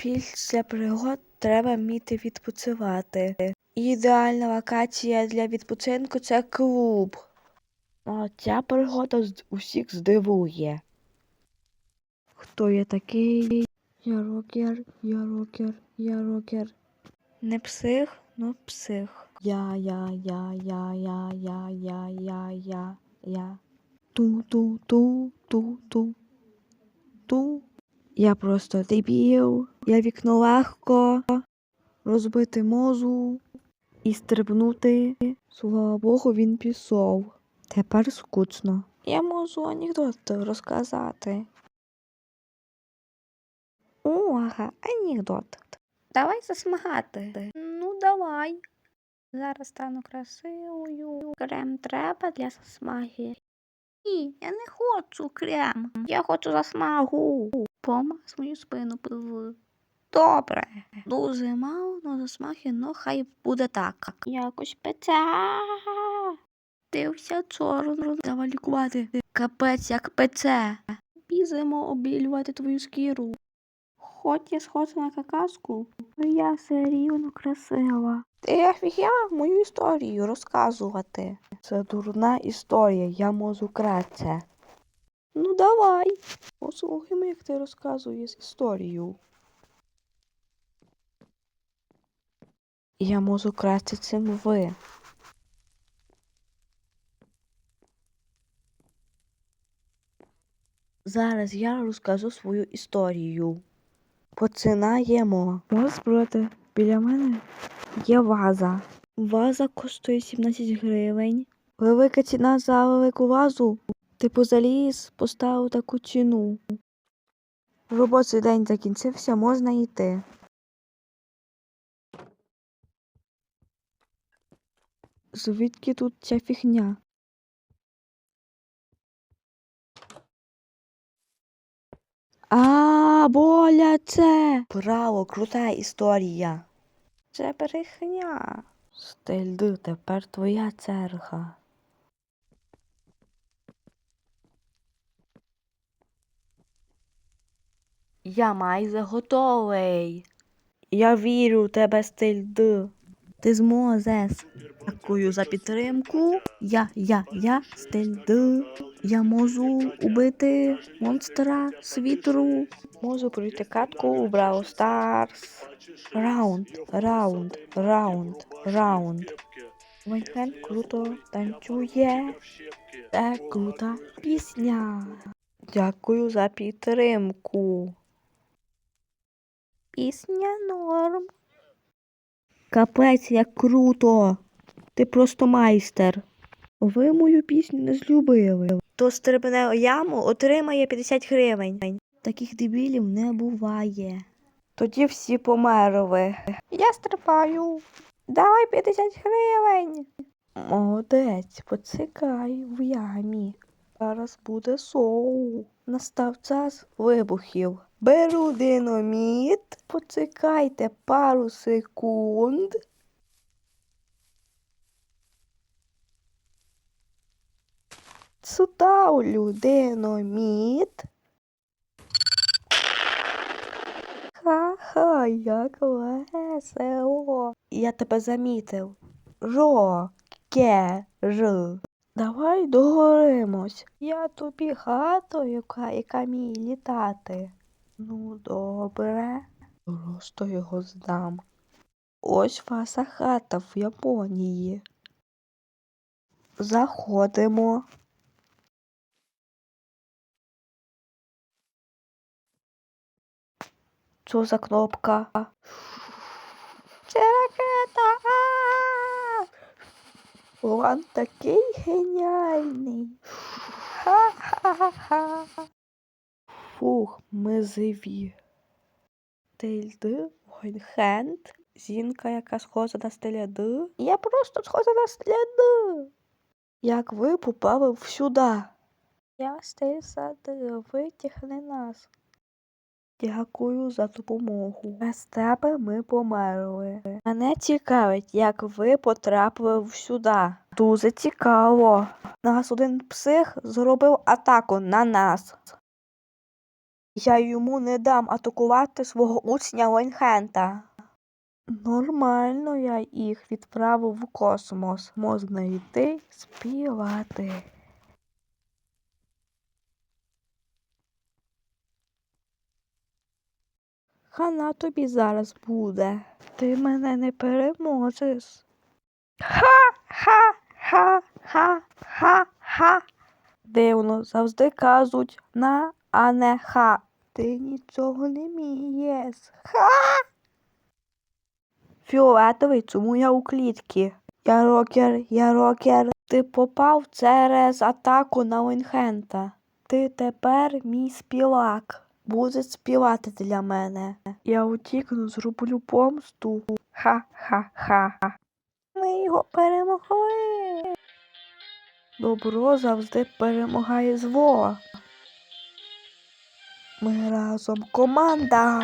Після пригод треба вміти відпочивати. Ідеальна локація для відпочинку це клуб. А ця пригода усіх здивує. Хто я такий? Я рокер, я рокер, я рокер. Не псих, ну псих. Я, я, я, я, я, я, я, я, я, я. Ту, ту, ту, ту, ту, ту. Я просто дебіл. Я вікно легко. Розбити мозу і стрибнути. Слава Богу, він пішов. Тепер скучно. Я можу анекдот розказати. Увага, анекдот. Давай засмагати. Ну, давай. Зараз стану красивою. Крем треба для засмаги. Ні, я не хочу крем. Я хочу засмагу. Помаз мою спину пив. Добре. Дуже мало, но засмаги, ну хай буде так. Якось пече. Ти вся чорно. Давай. Капець, як пече. Біземо обілювати твою шкіру. Хоч я схожа на какашку, але я все рівно красива. Ти офігела мою історію розказувати. Це дурна історія, я можу краще. Ну давай. Послухаймо, як ти розказуєш історію. Я можу краще, чим ви. Зараз я розкажу свою історію. Починаємо. Ось проти біля мене є ваза. Ваза коштує 17 гривень. Велика ціна за велику вазу. Типу заліз, поставив таку ціну. Робочий день закінчився, можна йти. Звідки тут ця фігня? А, боляче! Браво, крута історія. Це брехня. Стельди, тепер твоя черга. Я майже готовий. Я вірю в тебе, Стельди. Ти зможеш. Дякую за підтримку. Я, я, я, Стельди. Я можу убити монстра світру. Можу пройти катку у Brawl Stars. Раунд, раунд, раунд, раунд. Вайнхен круто танцює. Це крута пісня. Дякую за підтримку. Пісня норм. Капець, як круто. Ти просто майстер. Ви мою пісню не злюбили. Хто стрибне яму, отримає 50 гривень. Таких дебілів не буває. Тоді всі померли. Я стрибаю. Давай 50 гривень. Молодець, поцикай в ямі. Зараз буде шоу. Настав час вибухів. Беру динаміт. Почекайте пару секунд. Ставлю динаміт. Ха-ха, як весело. Я тебе замітив. Ро, ке, ж. Давай договоримось. Я тобі хатою і камінь літати. Ну, добре. Просто його здам. Ось ваша хата в Японії. Заходимо. Що за кнопка? Це ракета. План такий геніальний. Ха-ха-ха. Фух, ми живі. Тильди, Войнхенд, жінка, яка схожа на стеляди. Я просто схожа на стеляди. Як ви попали сюди? Я стисади, витягни нас. Дякую за допомогу. Без тебе ми померли. Мене цікавить, як ви потрапили сюди. Дуже цікаво. Нас один псих зробив атаку на нас. Я йому не дам атакувати свого учня Лайнхента. Нормально я їх відправив в космос. Можна йти співати. Хана тобі зараз буде. Ти мене не переможеш. Ха-ха-ха-ха-ха. Дивно, завжди кажуть на, а не ха. Ти нічого не вмієш. Ха. Фіолетовий, чому я у клітці? Я рокер, я рокер. Ти попав через атаку на Лінхента. Ти тепер мій співак. Будеш співати для мене. Я утікну, зроблю помсту. Ха-ха-ха. Ми його перемогли. Добро завжди перемагає зло. Ми разом команда.